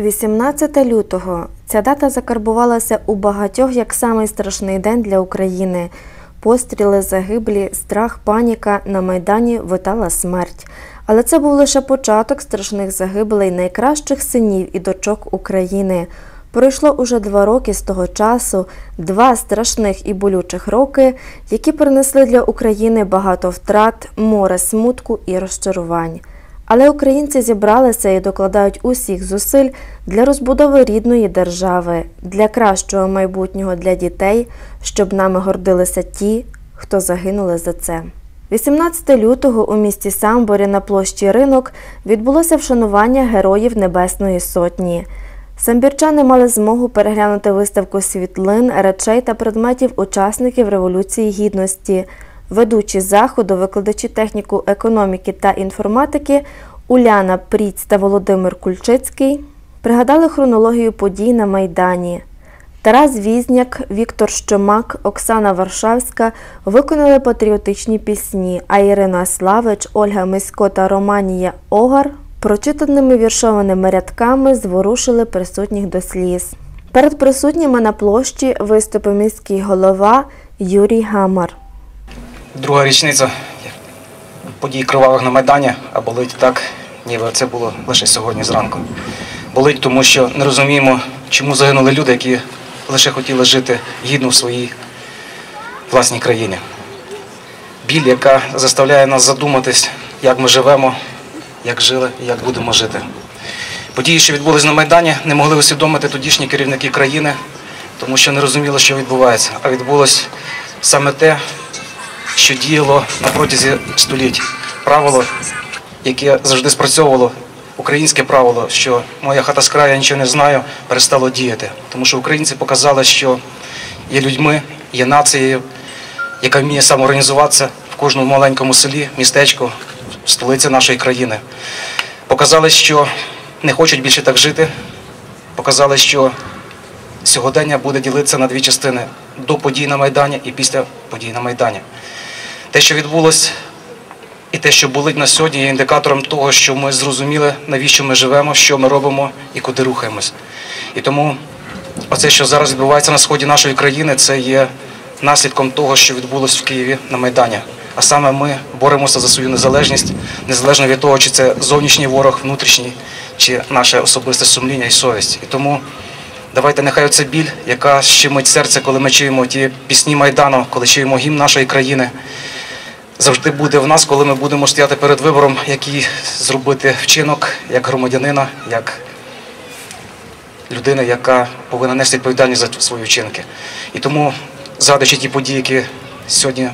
18 лютого. Ця дата закарбувалася у багатьох як самий страшний день для України. Постріли, загиблі, страх, паніка на майдані витала смерть. Але це був лише початок страшних загибелей найкращих синів і дочок України. Пройшло уже два роки з того часу, два страшних і болючих роки, які принесли для України багато втрат, море смутку і розчарувань. Але українці зібралися і докладають усіх зусиль для розбудови рідної держави, для кращого майбутнього для дітей, щоб нами гордилися ті, хто загинули за це. 18 лютого у місті Самборі на площі Ринок відбулося вшанування героїв Небесної Сотні. Самбірчани мали змогу переглянути виставку світлин, речей та предметів учасників Революції Гідності. Ведучі заходу, викладачі техніку економіки та інформатики Уляна Пріць та Володимир Кульчицький пригадали хронологію подій на Майдані. Тарас Візняк, Віктор Щомак, Оксана Варшавська виконали патріотичні пісні, а Ірина Славич, Ольга Мисько та Романія Огар прочитаними віршованими рядками зворушили присутніх до сліз. Перед присутніми на площі виступив міський голова Юрій Гамар. Друга річниця подій кривавих на Майдані, а болить так, ніби це було лише сьогодні зранку. Болить, тому що не розуміємо, чому загинули люди, які лише хотіли жити гідно в своїй власній країні. Біль, яка заставляє нас задуматись, як ми живемо, як жили і як будемо жити. Події, що відбулись на Майдані, не могли усвідомити тодішні керівники країни, тому що не розуміли, що відбувається. А відбулось саме те, що діяло на протязі століть. Правило, яке завжди спрацьовувало, українське правило, що моя хата з краю, я нічого не знаю, перестало діяти. Тому що українці показали, що є людьми, є нацією, яка вміє самоорганізуватися в кожному маленькому селі, містечку, столиці нашої країни. Показали, що не хочуть більше так жити. Показали, що сьогодення буде ділитися на дві частини до подій на Майдані і після подій на Майдані. Те, що відбулося, і те, що болить на сьогодні, є індикатором того, що ми зрозуміли, навіщо ми живемо, що ми робимо і куди рухаємось. І тому оце, що зараз відбувається на сході нашої країни, це є наслідком того, що відбулося в Києві на Майдані. А саме ми боремося за свою незалежність, незалежно від того, чи це зовнішній ворог, внутрішній, чи наше особисте сумління і совість. І тому давайте нехай оця біль, яка щемить серце, коли ми чуємо ті пісні Майдану, коли чуємо гімн нашої країни, завжди буде в нас, коли ми будемо стояти перед вибором, який зробити вчинок як громадянина, як людина, яка повинна нести відповідальність за свої вчинки. І тому, згадуючи ті події, які сьогодні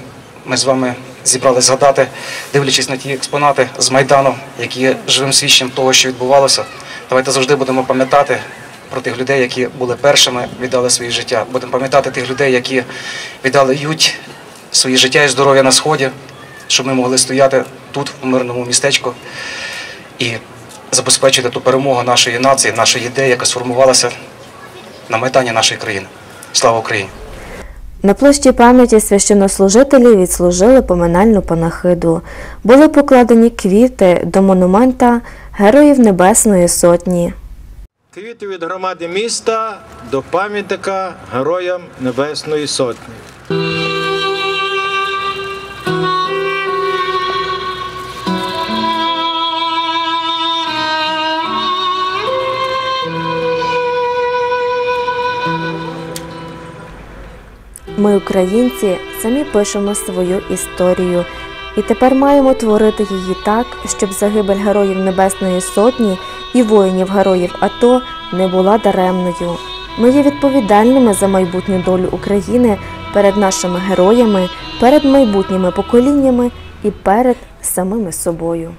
ми з вами зібрали згадати, дивлячись на ті експонати з Майдану, які є живим свідченням того, що відбувалося, давайте завжди будемо пам'ятати про тих людей, які були першими, віддали своє життя. Будемо пам'ятати тих людей, які віддали ють своє життя і здоров'я на сході, щоб ми могли стояти тут, в мирному містечку, і забезпечити ту перемогу нашої нації, нашої ідеї, яка сформувалася на майдані нашої країни. Слава Україні! На площі пам'яті священнослужителі відслужили поминальну панахиду. Були покладені квіти до монумента Героїв Небесної Сотні. Квіти від громади міста до пам'ятника Героям Небесної Сотні. Ми, українці, самі пишемо свою історію і тепер маємо творити її так, щоб загибель героїв Небесної Сотні і воїнів героїв АТО не була даремною. Ми є відповідальними за майбутню долю України перед нашими героями, перед майбутніми поколіннями і перед самими собою.